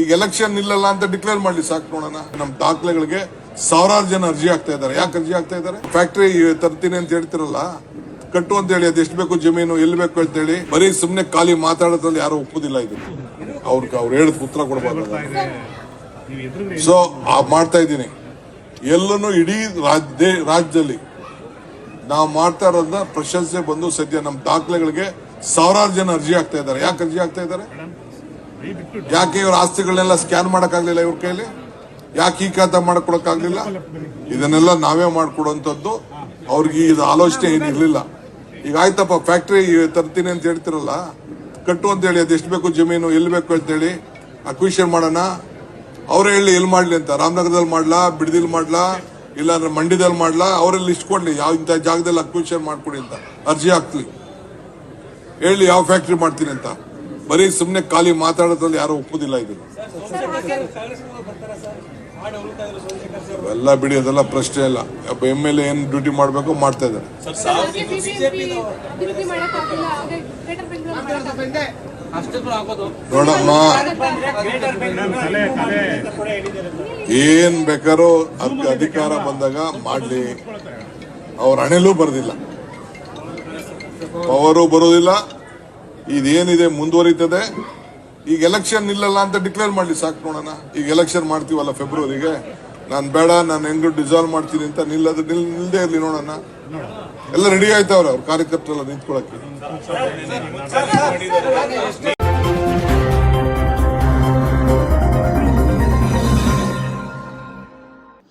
ಈಗ ಎಲೆಕ್ಷನ್ ಇಲ್ಲಲ್ಲ ಅಂತ ಡಿಕ್ಲೇರ್ ಮಾಡ್ಲಿ ಸಾಕು ನೋಡೋಣ. ನಮ್ಮ ದಾಖಲೆಗಳಿಗೆ ಸಾವಿರಾರು ಜನ ಅರ್ಜಿ ಆಗ್ತಾ ಇದ್ದಾರೆ. ಯಾಕೆ ಅರ್ಜಿ ಆಗ್ತಾ ಇದ್ದಾರೆ? ಫ್ಯಾಕ್ಟ್ರಿ ತರ್ತೀನಿ ಅಂತ ಹೇಳ್ತಿರಲ್ಲ. ಕಟ್ಟು ಅಂತ ಹೇಳಿ ಅದೆಷ್ಟು ಬೇಕು ಜಮೀನು ಎಲ್ಲಿ ಬೇಕು ಅಂತ ಹೇಳಿ. ಬರೀ ಸುಮ್ನೆ ಖಾಲಿ ಮಾತಾಡೋದ್ರಲ್ಲಿ ಯಾರು ಒಪ್ಪುದಿಲ್ಲ ಇದು. ಅವ್ರಿಗೆ ಅವ್ರು ಹೇಳಿದ ಉತ್ತರ ಕೊಡಬಾರ್ದು ಸೊ ಮಾಡ್ತಾ ಇದ್ದೀನಿ. ಎಲ್ಲನೂ ಇಡೀ ರಾಜ್ಯ ರಾಜ್ಯದಲ್ಲಿ ನಾವು ಮಾಡ್ತಾ ಇರೋದನ್ನ ಪ್ರಶಂಸೆ ಬಂದು ಸದ್ಯ ನಮ್ಮ ದಾಖಲೆಗಳಿಗೆ ಸಾವಿರಾರು ಜನ ಅರ್ಜಿ ಆಗ್ತಾ ಇದ್ದಾರೆ. ಯಾಕೆ ಅರ್ಜಿ ಆಗ್ತಾ ಇದ್ದಾರೆ? ಯಾಕೆ ಇವ್ರ ಆಸ್ತಿಗಳನ್ನೆಲ್ಲ ಸ್ಕ್ಯಾನ್ ಮಾಡಕ್ಕಾಗ್ಲಿಲ್ಲ ಇವ್ರ ಕೈಲಿ? ಯಾಕೆ ಈ ಖಾತೆ ಮಾಡ್ಕೊಡಕ್ಕಾಗಲಿಲ್ಲ ಇದನ್ನೆಲ್ಲ ನಾವೇ ಮಾಡ್ಕೊಡುವಂಥದ್ದು ಅವ್ರಿಗೆ ಇದು ಆಲೋಚನೆ ಏನಿರಲಿಲ್ಲ. ಈಗ ಆಯ್ತಪ್ಪ ಫ್ಯಾಕ್ಟ್ರಿ ತರ್ತೀನಿ ಅಂತ ಹೇಳ್ತಿರಲ್ಲ? ಕಟ್ಟು ಅಂತ ಹೇಳಿ ಎಷ್ಟು ಬೇಕು ಜಮೀನು, ಎಲ್ಲಿ ಬೇಕು ಅಂತೇಳಿ ಅಕ್ವಿಷನ್ ಮಾಡೋಣ. ಅವರೇ ಹೇಳಿ, ಎಲ್ಲಿ ಮಾಡಲಿ ಅಂತ? ರಾಮನಗರದಲ್ಲಿ ಮಾಡ್ಲಾ? ಬಿಡದಿಲ್ ಮಾಡ್ಲಾ? ಇಲ್ಲಾಂದ್ರೆ ಮಂಡ್ಯದಲ್ಲಿ ಮಾಡ್ಲಾ? ಅವರಲ್ಲಿ ಲಿಸ್ಟ್ ಕೊಡ್ಲಿ, ಯಾವ ಇಂಥ ಜಾಗದಲ್ಲಿ ಅಕ್ವಿಷನ್ ಮಾಡ್ಕೊಡಿ ಅಂತ. ಅರ್ಜಿ ಹಾಕ್ಲಿ. ಹೇಳಿ, ಯಾವ ಫ್ಯಾಕ್ಟ್ರಿ ಮಾಡ್ತೀನಿ ಅಂತ. ಬರೀ ಸುಮ್ಮನೆ ಖಾಲಿ ಮಾತಾಡೋದ್ರಲ್ಲಿ ಯಾರು ಒಪ್ಪುದಿಲ್ಲ ಇದನ್ನು ಎಲ್ಲ ಬಿಡಿ ಅದೆಲ್ಲ ಪ್ರಶ್ನೆ ಇಲ್ಲ. ಒಬ್ಬ ಎಂ ಎಲ್ ಏನ್ ಡ್ಯೂಟಿ ಮಾಡ್ಬೇಕು ಮಾಡ್ತಾ ಇದ್ದಾರೆ. ನೋಡಮ್ಮ. ತಲೆ ತಲೆ. ಏನ್ ಬೇಕಾದ್ರೂ ಅದಕ್ಕೆ ಅಧಿಕಾರ ಬಂದಾಗ ಮಾಡ್ಲಿ. ಅವ್ರ ಹಣೆಲೂ ಬರೋದಿಲ್ಲ. ಪವರು ಬರೋದಿಲ್ಲ. ಇದೇನಿದೆ ಮುಂದುವರಿತದೆ? ಈಗ ಎಲೆಕ್ಷನ್ ಇಲ್ಲಲ್ಲ ಅಂತ ಡಿಕ್ಲೇರ್ ಮಾಡ್ಲಿ ಸಾಕು ನೋಡೋಣ. ಈಗ ಎಲೆಕ್ಷನ್ ಮಾಡ್ತೀವಲ್ಲ ಫೆಬ್ರವರಿಗೆ ನಾನು ಬೇಡ, ನಾನು ಹೆಂಗ್ ಡಿಸಾಲ್ವ್ ಮಾಡ್ತೀನಿ ಅಂತ ನಿಲ್ಲದ, ನಿಲ್, ನಿಲ್ದೇ ಇರಲಿ ನೋಡೋಣ. ಎಲ್ಲ ರೆಡಿ ಆಯ್ತವ್ರೆ ಅವ್ರ, ಕಾರ್ಯಕರ್ತರೆಲ್ಲ ನಿಂತ್ಕೊಳಕ್ಕೆ.